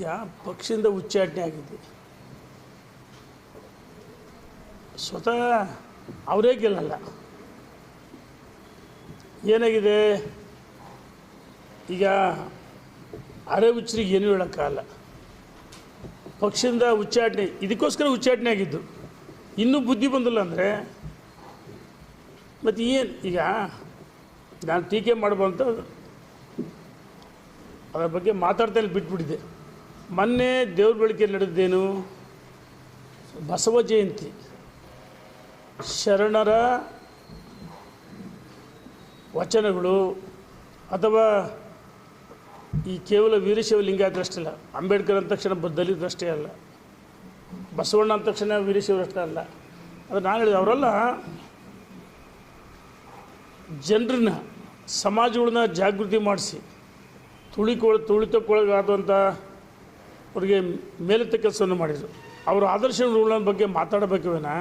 ಯಾ ಪಕ್ಷದಿಂದ ಉಚ್ಚಾಟನೆ ಆಗಿದೆ. ಸ್ವತಃ ಅವರೇ ಗೆಲ್ಲಲ್ಲ. ಏನಾಗಿದೆ? ಈಗ ಅರೆ ಹುಚ್ಚರಿಗೆ ಏನು ಹೇಳೋಕ್ಕಾಗಲ್ಲ. ಪಕ್ಷದಿಂದ ಉಚ್ಚಾಟನೆ, ಇದಕ್ಕೋಸ್ಕರ ಉಚ್ಚಾಟನೆ ಆಗಿದ್ದು. ಇನ್ನೂ ಬುದ್ಧಿ ಬಂದಿಲ್ಲ ಅಂದರೆ ಮತ್ತು ಏನು ಈಗ ನಾನು ಟೀಕೆ ಮಾಡ್ಬೋದು ಅದರ ಬಗ್ಗೆ ಮಾತಾಡ್ತಾ ಬಿಟ್ಬಿಟ್ಟಿದೆ ಮೊನ್ನೆ ದೇವ್ರ ಬೆಳಗ್ಗೆ ನಡೆದೇನು ಬಸವ ಜಯಂತಿ. ಶರಣರ ವಚನಗಳು ಅಥವಾ ಈ ಕೇವಲ ವೀರಶೈವ ಲಿಂಗಾಯತರಷ್ಟೇ ಅಲ್ಲ ಅಂಬೇಡ್ಕರ್ ಅಂದ ತಕ್ಷಣ ಅಲ್ಲ, ಬಸವಣ್ಣ ಅಂದ ತಕ್ಷಣ ವೀರಶೈವರಷ್ಟೇ ಅಲ್ಲ. ಅದು ನಾನು ಹೇಳಿದೆ, ಅವರೆಲ್ಲ, ಜನರನ್ನ ಸಮಾಜಗಳನ್ನ ಜಾಗೃತಿ ಮಾಡಿಸಿ ತುಳಿಕೊಳ ತುಳಿತಕ್ಕೊಳಗಾದಂಥ ಅವ್ರಿಗೆ ಮೇಲೆತ್ತ ಕೆಲಸವನ್ನು ಮಾಡಿದರು. ಅವರು ಆದರ್ಶ ಆದರ್ಶಗಳ ಬಗ್ಗೆ ಮಾತಾಡಬೇಕವೇನ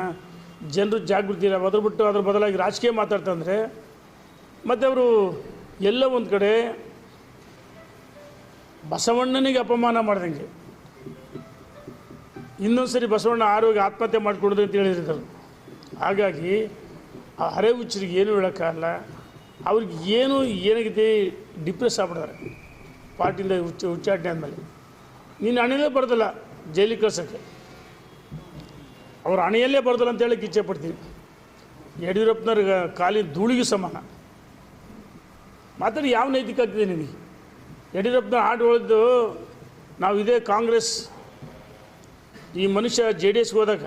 ಜನರು ಜಾಗೃತಿ ಇಲ್ಲ ಅದ್ರ ಬಿಟ್ಟು ಅದ್ರ ಬದಲಾಗಿ ರಾಜಕೀಯ ಮಾತಾಡ್ತಂದರೆ ಮತ್ತು ಅವರು ಎಲ್ಲ ಒಂದು ಕಡೆ ಬಸವಣ್ಣನಿಗೆ ಅಪಮಾನ ಮಾಡ್ದಂಗೆ. ಇನ್ನೊಂದು ಸರಿ ಬಸವಣ್ಣ ಆರೋಗ್ಯ ಆತ್ಮಹತ್ಯೆ ಮಾಡಿಕೊಡೋದು ಅಂತ ಹೇಳಿದ್ರು. ಹಾಗಾಗಿ ಆ ಹರೆ ಹುಚ್ಚರಿಗೆ ಏನು ಹೇಳೋಕ್ಕಾಗಲ್ಲ ಅವ್ರಿಗೆ ಏನು ಏನಾಗಿದೆ ಡಿಪ್ರೆಸ್ ಆಗ್ಬಿಡ್ತಾರೆ ಪಾರ್ಟಿಯಿಂದ ಹುಚ್ಚ ಉಚ್ಚಾಟನೆ ಆದಮೇಲೆ ನೀನು ಹಣೆಯಲ್ಲೇ ಬರ್ದಲ್ಲ, ಜೈಲಿಗೆ ಕಳ್ಸೋಕ್ಕೆ. ಅವ್ರ ಹಣೆಯಲ್ಲೇ ಬರ್ದಲ್ಲ ಅಂತ ಹೇಳಕ್ಕೆ ಇಚ್ಛೆ ಪಡ್ತೀನಿ. ಯಡಿಯೂರಪ್ಪನವ್ರಿಗೆ ಕಾಲಿನ ಧೂಳಿಗೆ ಸಮಾನ. ಮಾತಾಡಿ, ಯಾವ ನೈತಿಕ ಆಗ್ತಿದೆ ನಿನಗೆ? ಯಡಿಯೂರಪ್ಪನ ಹಾಡು ಹೊಳೆದು ನಾವು ಇದೇ ಕಾಂಗ್ರೆಸ್, ಈ ಮನುಷ್ಯ ಜೆ ಡಿ ಎಸ್ಗೆ ಹೋದಾಗ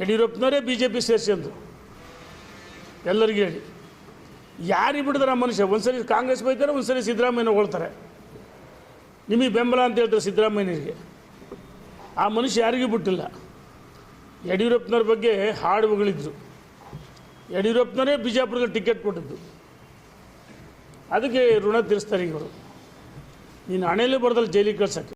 ಯಡಿಯೂರಪ್ಪನವರೇ ಬಿ ಜೆ ಪಿ ಸೇರಿಸ್ಕೊಂಡು ಎಲ್ಲರಿಗೂ ಹೇಳಿ. ಯಾರಿಗೆ ಬಿಡ್ತಾರೆ ಆ ಮನುಷ್ಯ? ಒಂದ್ಸರಿ ಕಾಂಗ್ರೆಸ್ ಬೈತಾರೆ, ಒಂದ್ಸರಿ ಸಿದ್ದರಾಮಯ್ಯ ಹೊಳ್ತಾರೆ ನಿಮಗೆ ಬೆಂಬಲ ಅಂತ ಹೇಳ್ತಾರೆ ಸಿದ್ದರಾಮಯ್ಯನಿಗೆ. ಆ ಮನುಷ್ಯ ಯಾರಿಗೂ ಬಿಟ್ಟಿಲ್ಲ. ಯಡಿಯೂರಪ್ಪನವ್ರ ಬಗ್ಗೆ ಹಾಡುಗಳಿದ್ರು. ಯಡಿಯೂರಪ್ಪನವರೇ ಬಿಜಾಪುರದಲ್ಲಿ ಟಿಕೆಟ್ ಕೊಟ್ಟಿದ್ದು. ಅದಕ್ಕೆ ಋಣ ತೀರಿಸ್ತಾರೆ ಇವರು. ನೀನು ಹಣೆಯಲ್ಲೇ ಬರ್ದಲ್ಲ ಜೈಲಿಗೆ ಕಳ್ಸೋಕ್ಕೆ.